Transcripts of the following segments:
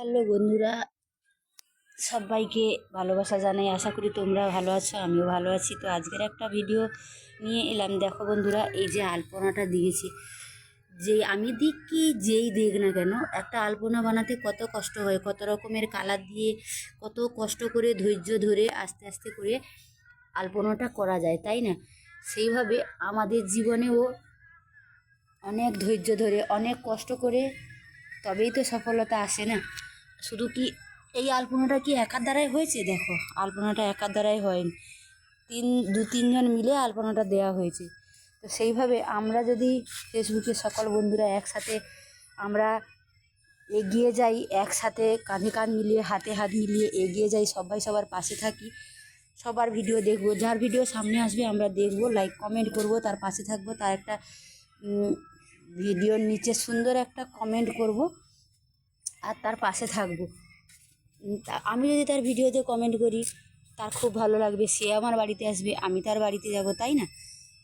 Hello বন্ধুরা, সবাইকে ভালোবাসা জানাই। আশা করি তোমরা ভালো আছো, আমিও ভালো আছি। তো আজকের একটা ভিডিও নিয়ে এলাম। দেখো বন্ধুরা, এই যে আলপনাটা দিয়েছি। যে আমি দিক কি যেই দিক না কেন, একটা আলপনা বানাতে কত কষ্ট হয়, কত রকমের কালার দিয়ে, কত কষ্ট করে, ধৈর্য ধরে, আস্তে আস্তে করে আলপনাটা করা যায়, তাই না? সেইভাবে আমাদের জীবনেও অনেক ধৈর্য ধরে, অনেক কষ্ট করে তবেই তো সফলতা আসে না। শুধু কি এই আলপনাটা কি একার দ্বারাই হয়েছে? দেখো, আলপনাটা একার দ্বারাই হয়নি। তিন, দু তিনজন মিলে আলপনাটা দেওয়া হয়েছে। তো সেইভাবে আমরা যদি ফেসবুকে সকল বন্ধুরা একসাথে আমরা এগিয়ে যাই, একসাথে কাঁধে কাঁধ মিলিয়ে, হাতে হাত মিলিয়ে এগিয়ে যাই, সবাই সবার পাশে থাকি, সবার ভিডিও দেখব, যার ভিডিও সামনে আসবে আমরা দেখব লাইক কমেন্ট করব, তার পাশে থাকব, তার একটা ভিডিওর নিচে সুন্দর একটা কমেন্ট করব। আর তার পাশে থাকব। আমি যদি তার ভিডিওতে কমেন্ট করি, তার খুব ভালো লাগবে। সে আমার বাড়িতে আসবে, আমি তার বাড়িতে যাব, তাই না?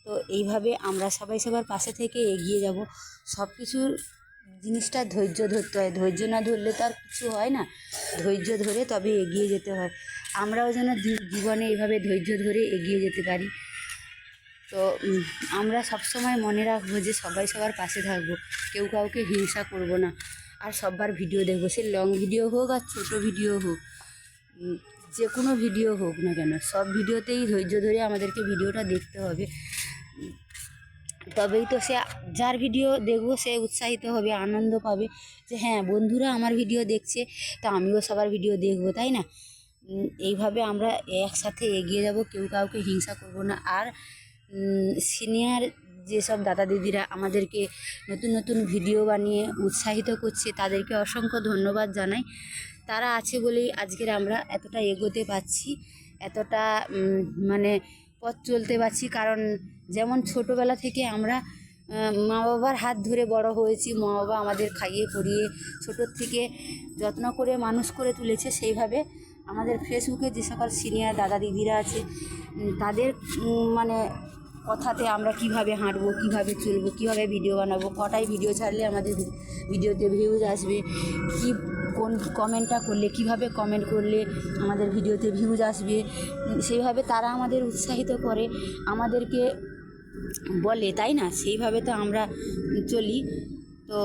তো এইভাবে আমরা সবাই সবার পাশে থেকে এগিয়ে যাব। সব কিছুর জিনিসটা ধৈর্য ধরতে হয়। ধৈর্য না ধরলে তো আর কিছু হয় না। ধৈর্য ধরে তবে এগিয়ে যেতে হয়। আমরাও যেন জীবনে এইভাবে ধৈর্য ধরে এগিয়ে যেতে পারি। তো আমরা সবসময় মনে রাখব যে সবাই সবার পাশে থাকব। কেউ কাউকে হিংসা করব না। আর সবার ভিডিও দেখব। সে লং ভিডিও হোক আর ছোট ভিডিও হোক যে কোনো ভিডিও হোক না কেন, সব ভিডিওতেই ধৈর্য ধরে আমাদেরকে ভিডিওটা দেখতে হবে। তবেই তো সে যার ভিডিও দেখব, সে উৎসাহিত হবে, আনন্দ পাবে যে হ্যাঁ বন্ধুরা আমার ভিডিও দেখছে, তা আমিও সবার ভিডিও দেখব, তাই না? এইভাবে আমরা একসাথে এগিয়ে যাব, কেউ কাউকে হিংসা করব না। আর সিনিয়র যেসব দাদা দিদিরা আমাদেরকে নতুন নতুন ভিডিও বানিয়ে উৎসাহিত করছে, তাদেরকে অসংখ্য ধন্যবাদ জানাই। তারা আছে বলেই আজকের আমরা এতটা এগোতে পারছি, এতটা মানে পথ চলতে পারছি। কারণ যেমন ছোটোবেলা থেকে আমরা মা বাবার হাত ধরে বড় হয়েছি মা বাবা আমাদের খাইয়ে পরিয়ে ছোটোর থেকে যত্ন করে, মানুষ করে তুলেছে, সেইভাবে আমাদের ফেসবুকে যে সকল সিনিয়র দাদা দিদিরা আছে তাদের মানে কথাতে আমরা কীভাবে হাঁটবো, কীভাবে চলবো, কীভাবে ভিডিও বানাবো, কটায় ভিডিও ছাড়লে আমাদের ভিডিওতে ভিউজ আসবে, কি, কোন কমেন্টটা করলে, কীভাবে কমেন্ট করলে আমাদের ভিডিওতে ভিউজ আসবে সেইভাবে তারা আমাদের উৎসাহিত করে, আমাদেরকে বলে, তাই না? সেইভাবে তো আমরা চলি। তো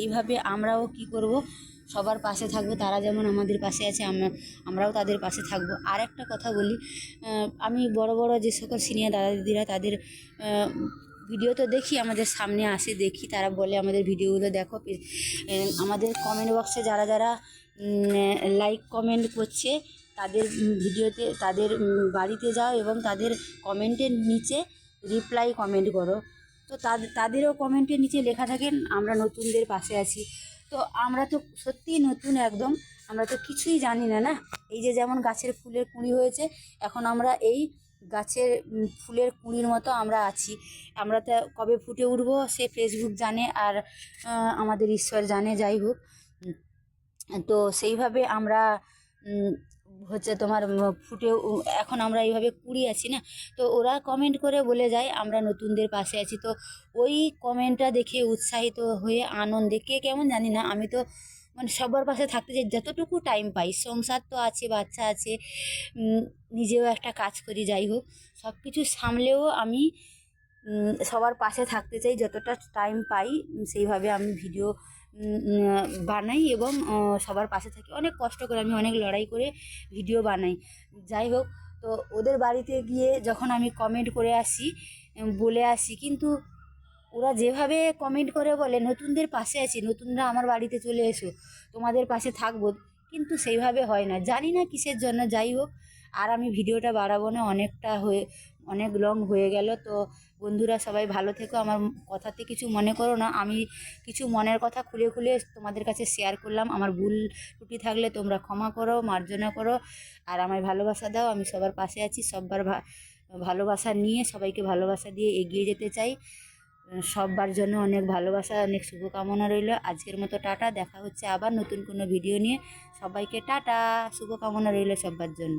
এইভাবে আমরাও কি করব? সবার পাশে থাকব, তারা যেমন আমাদের পাশে আছে, আমরা, আমরাও তাদের পাশে থাকব। আর একটা কথা বলি আমি বড় বড় যে সকল সিনিয়র দাদা দিদিরা তাদের ভিডিও তো দেখি, আমাদের সামনে আসে, দেখি, তারা বলে আমাদের ভিডিওগুলো দেখো আমাদের কমেন্ট বক্সে যারা যারা লাইক কমেন্ট করছে, তাদের ভিডিওতে, তাদের বাড়িতে যাও এবং তাদের কমেন্টের নিচে রিপ্লাই কমেন্ট করো। তো তাদের তাদেরও কমেন্টের নিচে লেখা থাকেন, আমরা নতুনদের পাশে আছি। তো আমরা তো সত্যিই নতুন একদম, আমরা তো কিছুই জানি না না? এই যে যেমন গাছের ফুলের কুঁড়ি হয়েছে, এখন আমরা এই গাছের ফুলের কুঁড়ির মতো আমরা আছি। আমরা তো কবে ফুটে উঠবো সে ফেসবুক জানে আর আমাদের ঈশ্বর জানে, যাই হোক। তো সেইভাবে আমরা হচ্ছে তোমার ফুটে এখন আমরা এইভাবে কুড়ি আছি না? তো ওরা কমেন্ট করে বলে যায়, আমরা নতুনদের পাশে আছি। তো ওই কমেন্টটা দেখে উৎসাহিত হয়ে আনন্দে, কে কেমন জানি না, আমি তো মানে সবার পাশে থাকতে চাই, যতটুকু টাইম পাই, সংসার তো আছে, বাচ্চা আছে নিজেও একটা কাজ করি, যাই হোক সব কিছু সামলেও আমি সবার পাশে থাকতে চাই, যতটা টাইম পাই সেইভাবে আমি ভিডিও বানাই এবং সবার পাশে থাকি। অনেক কষ্ট করে আমি অনেক লড়াই করে ভিডিও বানাই। যাই হোক, তো ওদের বাড়িতে গিয়ে যখন আমি কমেন্ট করে আসি বলে আসি, কিন্তু ওরা যেভাবে কমেন্ট করে বলে, নতুনদের পাশে আছি, নতুনরা আমার বাড়িতে চলে এসো, তোমাদের পাশে থাকব। কিন্তু সেইভাবে হয় না। জানি না কিসের জন্য, যাই হোক, আর আমি ভিডিওটা বাড়াবো না, অনেকটা হয়ে অনেক লং হয়ে গেল। তো বন্ধুরা সবাই ভালো থেকো। আমার কথাতে কিছু মনে করো না। আমি কিছু মনের কথা খুলে খুলে তোমাদের কাছে শেয়ার করলাম। আমার ভুল ত্রুটি থাকলে তোমরা ক্ষমা করো, মার্জনা করো। আর আমায় ভালোবাসা দাও। আমি সবার পাশে আছি। সবার ভা- ভালোবাসা নিয়ে সবাইকে ভালোবাসা দিয়ে এগিয়ে যেতে চাই। সববার জন্য অনেক ভালোবাসা, অনেক শুভকামনা রইল। আজকের মতো টাটা। দেখা হচ্ছে আবার নতুন কোনো ভিডিও নিয়ে। সবাইকে টাটা। শুভকামনা রইল সবার জন্য।